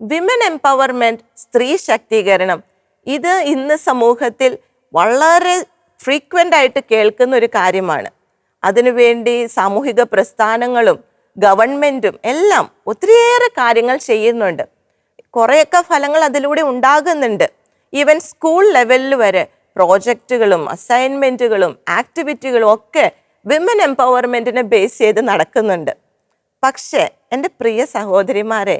Women empowerment സ്ത്രീ ശാക്തീകരണം. ഇത് ഇന്ന് സമൂഹത്തിൽ വളരെ ഫ്രീക്വന്റ് ആയിട്ട് കേൾക്കുന്ന ഒരു കാര്യമാണ്. അതിനുവേണ്ടി സാമൂഹിക പ്രസ്ഥാനങ്ങളും ഗവൺമെന്റും എല്ലാം ഒത്തിരിയേറെ കാര്യങ്ങൾ ചെയ്യുന്നുണ്ട്. കുറേയൊക്കെ ഫലങ്ങൾ അതിലൂടെ ഉണ്ടാകുന്നുണ്ട്. ഈവൻ സ്കൂൾ ലെവലിൽ വരെ പ്രോജക്റ്റുകളും അസൈൻമെന്റുകളും ആക്ടിവിറ്റികളും ഒക്കെ വിമൻ എംപവർമെന്റിനെ ബേസ് ചെയ്ത് നടക്കുന്നുണ്ട്. പക്ഷേ എന്റെ പ്രിയ സഹോദരിമാരെ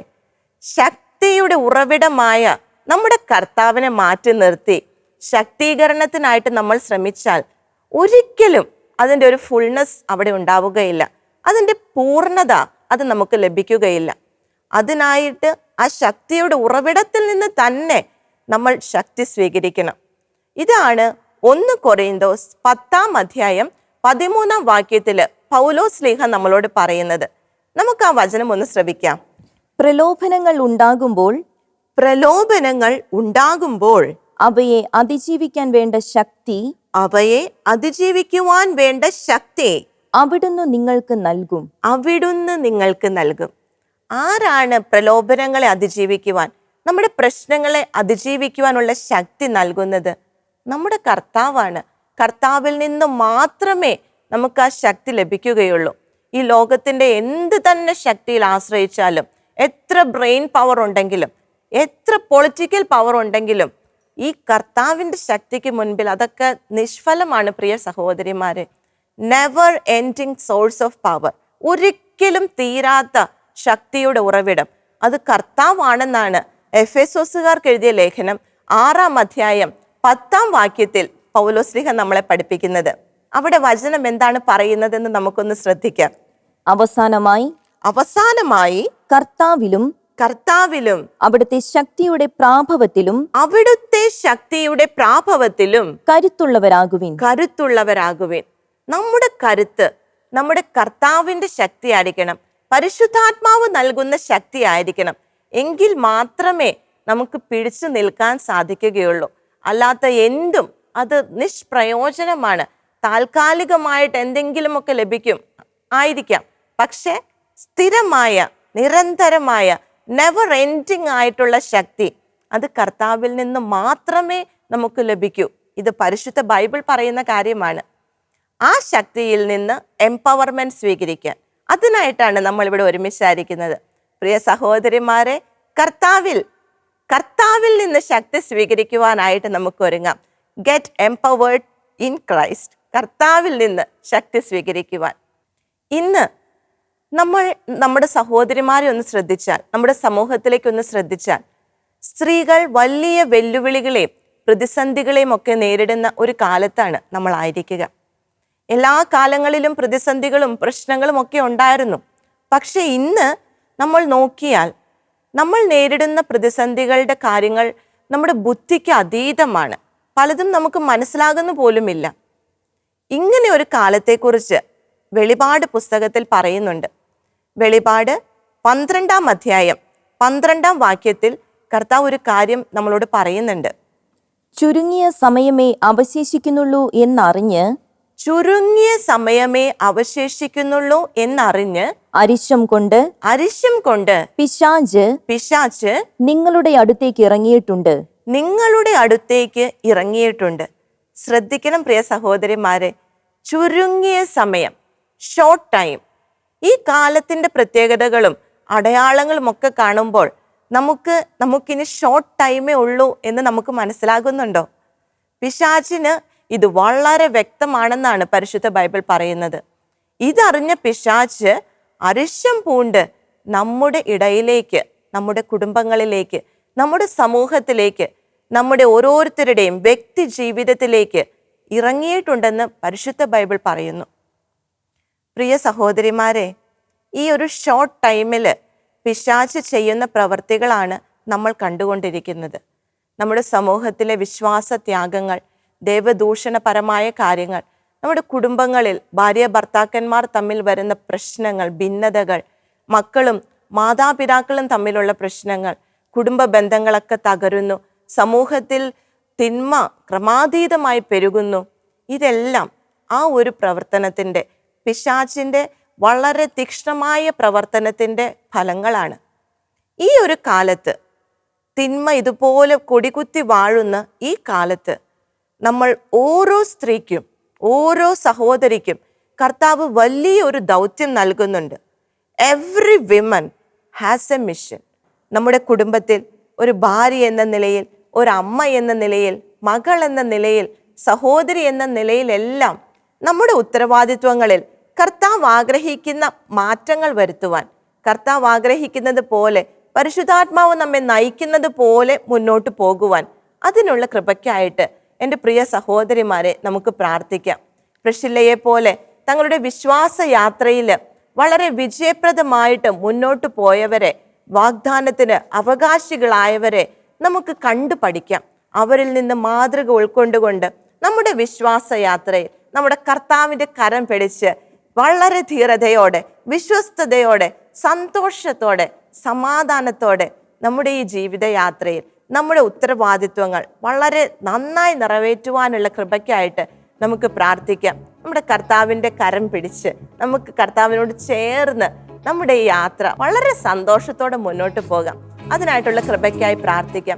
ശക്തിയുടെ ഉറവിടമായ നമ്മുടെ കർത്താവിനെ മാറ്റി നിർത്തി ശക്തീകരണത്തിനായിട്ട് നമ്മൾ ശ്രമിച്ചാൽ ഒരിക്കലും അതിന്റെ ഒരു ഫുൾനെസ് അവിടെ ഉണ്ടാവുകയില്ല. അതിന്റെ പൂർണത അത് നമുക്ക് ലഭിക്കുകയില്ല. അതിനായിട്ട് ആ ശക്തിയുടെ ഉറവിടത്തിൽ നിന്ന് തന്നെ നമ്മൾ ശക്തി സ്വീകരിക്കണം. ഇതാണ് ഒന്ന് കൊറിയന്തോസ് പത്താം അധ്യായം പതിമൂന്നാം വാക്യത്തിൽ പൗലോസ് ലീഹ നമ്മളോട് പറയുന്നത്. നമുക്ക് ആ വചനം ഒന്ന് ശ്രവിക്കാം. പ്രലോഭനങ്ങൾ ഉണ്ടാകുമ്പോൾ പ്രലോഭനങ്ങൾ ഉണ്ടാകുമ്പോൾ അവയെ അതിജീവിക്കാൻ വേണ്ട ശക്തി അവയെ അതിജീവിക്കുവാൻ വേണ്ട ശക്തി അവിടുന്ന് നിങ്ങൾക്ക് നൽകും. അവിടുന്ന് നിങ്ങൾക്ക് നൽകും. ആരാണ് പ്രലോഭനങ്ങളെ അതിജീവിക്കുവാൻ? നമ്മുടെ പ്രശ്നങ്ങളെ അതിജീവിക്കുവാനുള്ള ശക്തി നൽകുന്നത് നമ്മുടെ കർത്താവാണ്. കർത്താവിൽ നിന്ന് മാത്രമേ നമുക്ക് ആ ശക്തി ലഭിക്കുകയുള്ളൂ. ഈ ലോകത്തിന്റെ എന്ത് തന്നെ ശക്തിയിൽ ആശ്രയിച്ചാലും എത്ര ബ്രെയിൻ പവർ ഉണ്ടെങ്കിലും എത്ര പൊളിറ്റിക്കൽ പവർ ഉണ്ടെങ്കിലും ഈ കർത്താവിന്റെ ശക്തിക്ക് മുൻപിൽ അതൊക്കെ നിഷ്ഫലമാണ് പ്രിയ സഹോദരിമാരെ. Never ending source of power ഒരിക്കലും തീരാത്ത ശക്തിയുടെ ഉറവിടം. അത് കർത്താവാണെന്നാണ് എഫ് എസ് ഒസുകാർക്ക് എഴുതിയ ലേഖനം ആറാം അധ്യായം പത്താം വാക്യത്തിൽ പൗലോസ്ലിഹ നമ്മളെ പഠിപ്പിക്കുന്നത്. അവിടെ വചനം എന്താണ് പറയുന്നതെന്ന് നമുക്കൊന്ന് ശ്രദ്ധിക്കാം. അവസാനമായി അവസാനമായി കർത്താവിലും കർത്താവിലും അവിടുത്തെ ശക്തിയുടെ പ്രാഭവത്തിലും അവിടുത്തെ ശക്തിയുടെ പ്രാഭവത്തിലും കരുത്തുള്ളവരാകുവിൻ. കരുത്തുള്ളവരാകുവിൻ. നമ്മുടെ കരുത്ത് നമ്മുടെ കർത്താവിന്റെ ശക്തി ആയിരിക്കണം പരിശുദ്ധാത്മാവ് നൽകുന്ന ശക്തി ആയിരിക്കണം എങ്കിൽ മാത്രമേ നമുക്ക് പിടിച്ചു നിൽക്കാൻ സാധിക്കുകയുള്ളൂ. അല്ലാത്ത എന്തും അത് നിഷ്പ്രയോജനമാണ്. താൽക്കാലികമായിട്ട് എന്തെങ്കിലുമൊക്കെ ലഭിക്കും. ആയിരിക്കാം. പക്ഷെ സ്ഥിരമായ നിരന്തരമായ നെവർ എൻഡിങ് ആയിട്ടുള്ള ശക്തി. അത് കർത്താവിൽ നിന്ന് മാത്രമേ നമുക്ക് ലഭിക്കൂ. ഇത് പരിശുദ്ധ ബൈബിൾ പറയുന്ന കാര്യമാണ്. ആ ശക്തിയിൽ നിന്ന് എംപവർമെന്റ് സ്വീകരിക്കാൻ. അതിനായിട്ടാണ് നമ്മളിവിടെ ഒരുമിച്ചായിരിക്കുന്നത്. പ്രിയ സഹോദരിമാരെ കർത്താവിൽ കർത്താവിൽ നിന്ന് ശക്തി സ്വീകരിക്കുവാനായിട്ട് നമുക്ക് ഒരുങ്ങാം. ഗെറ്റ് എംപവേർഡ് ഇൻ ക്രൈസ്റ്റ് കർത്താവിൽ നിന്ന് ശക്തി സ്വീകരിക്കുവാൻ. ഇന്ന് നമ്മൾ നമ്മുടെ സഹോദരിമാരെ ഒന്ന് ശ്രദ്ധിച്ചാൽ നമ്മുടെ സമൂഹത്തിലേക്ക് ഒന്ന് ശ്രദ്ധിച്ചാൽ സ്ത്രീകൾ വലിയ വെല്ലുവിളികളെയും പ്രതിസന്ധികളെയും ഒക്കെ നേരിടുന്ന ഒരു കാലത്താണ് നമ്മൾ ആയിരിക്കുക. എല്ലാ കാലങ്ങളിലും പ്രതിസന്ധികളും പ്രശ്നങ്ങളും ഒക്കെ ഉണ്ടായിരുന്നു. പക്ഷെ ഇന്ന് നമ്മൾ നോക്കിയാൽ നമ്മൾ നേരിടുന്ന പ്രതിസന്ധികളുടെ കാര്യങ്ങൾ നമ്മുടെ ബുദ്ധിക്ക് അതീതമാണ്. പലതും നമുക്ക് മനസ്സിലാകുന്ന പോലുമില്ല. ഇങ്ങനെ ഒരു കാലത്തെക്കുറിച്ച് വെളിപാട് പുസ്തകത്തിൽ പറയുന്നുണ്ട്. വെളിപാട് പന്ത്രണ്ടാം അധ്യായം പന്ത്രണ്ടാം വാക്യത്തിൽ കർത്താവ് ഒരു കാര്യം നമ്മളോട് പറയുന്നുണ്ട്. ചുരുങ്ങിയ സമയമേ അവശേഷിക്കുന്നുള്ളൂ എന്നറിഞ്ഞ് ചുരുങ്ങിയ സമയമേ അവശേഷിക്കുന്നുള്ളൂ എന്നറിഞ്ഞ് അരിശം കൊണ്ട് അരിശം കൊണ്ട് പിശാജ് പിശാച്ച് നിങ്ങളുടെ അടുത്തേക്ക് ഇറങ്ങിയിട്ടുണ്ട്. നിങ്ങളുടെ അടുത്തേക്ക് ഇറങ്ങിയിട്ടുണ്ട്. ശ്രദ്ധിക്കണം പ്രിയ സഹോദരിമാരെ ചുരുങ്ങിയ സമയം ഷോർട്ട് ടൈം ഈ കാലത്തിന്റെ പ്രത്യേകതകളും അടയാളങ്ങളും ഒക്കെ കാണുമ്പോൾ നമുക്ക് നമുക്കിനി ഷോർട്ട് ടൈമേ ഉള്ളൂ എന്ന് നമുക്ക് മനസ്സിലാകുന്നുണ്ടോ? പിശാചിന് ഇത് വളരെ വ്യക്തമാണെന്നാണ് പരിശുദ്ധ ബൈബിൾ പറയുന്നത്. ഇതറിഞ്ഞ പിശാച്ച് അരിശം പൂണ്ട് നമ്മുടെ ഇടയിലേക്ക് നമ്മുടെ കുടുംബങ്ങളിലേക്ക് നമ്മുടെ സമൂഹത്തിലേക്ക് നമ്മുടെ ഓരോരുത്തരുടെയും വ്യക്തി ജീവിതത്തിലേക്ക് ഇറങ്ങിയിട്ടുണ്ടെന്ന് പരിശുദ്ധ ബൈബിൾ പറയുന്നു. പ്രിയ സഹോദരിമാരെ ഈ ഒരു ഷോർട്ട് ടൈമിൽ പിശാച്ച് ചെയ്യുന്ന പ്രവർത്തികളാണ് നമ്മൾ കണ്ടുകൊണ്ടിരിക്കുന്നത്. നമ്മുടെ സമൂഹത്തിലെ വിശ്വാസ ത്യാഗങ്ങൾ ദേവദൂഷണപരമായ കാര്യങ്ങൾ നമ്മുടെ കുടുംബങ്ങളിൽ ഭാര്യ ഭർത്താക്കന്മാർ തമ്മിൽ വരുന്ന പ്രശ്നങ്ങൾ ഭിന്നതകൾ മക്കളും മാതാപിതാക്കളും തമ്മിലുള്ള പ്രശ്നങ്ങൾ കുടുംബ ബന്ധങ്ങളൊക്കെ തകരുന്നു സമൂഹത്തിൽ തിന്മ ക്രമാതീതമായി പെരുകുന്നു. ഇതെല്ലാം ആ ഒരു പ്രവർത്തനത്തിന്റെ പിശാചിന്റെ വളരെ തീക്ഷ്ണമായ പ്രവർത്തനത്തിന്റെ ഫലങ്ങളാണ്. ഈ ഒരു കാലത്ത് തിന്മ ഇതുപോലെ കൊടികുത്തി വാഴുന്ന ഈ കാലത്ത് നമ്മൾ ഓരോ സ്ത്രീക്കും ഓരോ സഹോദരിക്കും കർത്താവ് വലിയ ഒരു ദൗത്യം നൽകുന്നുണ്ട്. Every women has a mission നമ്മുടെ കുടുംബത്തിൽ ഒരു ഭാര്യ എന്ന നിലയിൽ ഒരു അമ്മ എന്ന നിലയിൽ മകൾ എന്ന നിലയിൽ സഹോദരി എന്ന നിലയിലെല്ലാം നമ്മുടെ ഉത്തരവാദിത്വങ്ങളിൽ കർത്താവ് ആഗ്രഹിക്കുന്ന മാറ്റങ്ങൾ വരുത്തുവാൻ. കർത്താവ് ആഗ്രഹിക്കുന്നത് പോലെ പരിശുദ്ധാത്മാവ് നമ്മെ നയിക്കുന്നത് പോലെ മുന്നോട്ട് പോകുവാൻ. അതിനുള്ള കൃപയ്ക്കായിട്ട് എന്റെ പ്രിയ സഹോദരിമാരെ നമുക്ക് പ്രാർത്ഥിക്കാം. പ്രഷില്ലയെ പോലെ തങ്ങളുടെ വിശ്വാസ യാത്രയിൽ വളരെ വിജയപ്രദമായിട്ട് മുന്നോട്ട് പോയവരെ വാഗ്ദാനത്തിന് അവകാശികളായവരെ നമുക്ക് കണ്ടു പഠിക്കാം. അവരിൽ നിന്ന് മാതൃക ഉൾക്കൊണ്ടുകൊണ്ട് നമ്മുടെ വിശ്വാസ യാത്രയിൽ നമ്മുടെ കർത്താവിന്റെ കരം പിടിച്ച് വളരെ ധീരതയോടെ വിശ്വസ്തയോടെ സന്തോഷത്തോടെ സമാധാനത്തോടെ നമ്മുടെ ഈ ജീവിതയാത്രയിൽ നമ്മുടെ ഉത്തരവാദിത്വങ്ങൾ വളരെ നന്നായി നിറവേറ്റുവാനുള്ള കൃപയ്ക്കായിട്ട് നമുക്ക് പ്രാർത്ഥിക്കാം. നമ്മുടെ കർത്താവിന്റെ കരം പിടിച്ച് നമുക്ക് കർത്താവിനോട് ചേർന്ന് നമ്മുടെ ഈ യാത്ര വളരെ സന്തോഷത്തോടെ മുന്നോട്ട് പോകാം. അതിനായിട്ടുള്ള കൃപയ്ക്കായി പ്രാർത്ഥിക്കാം.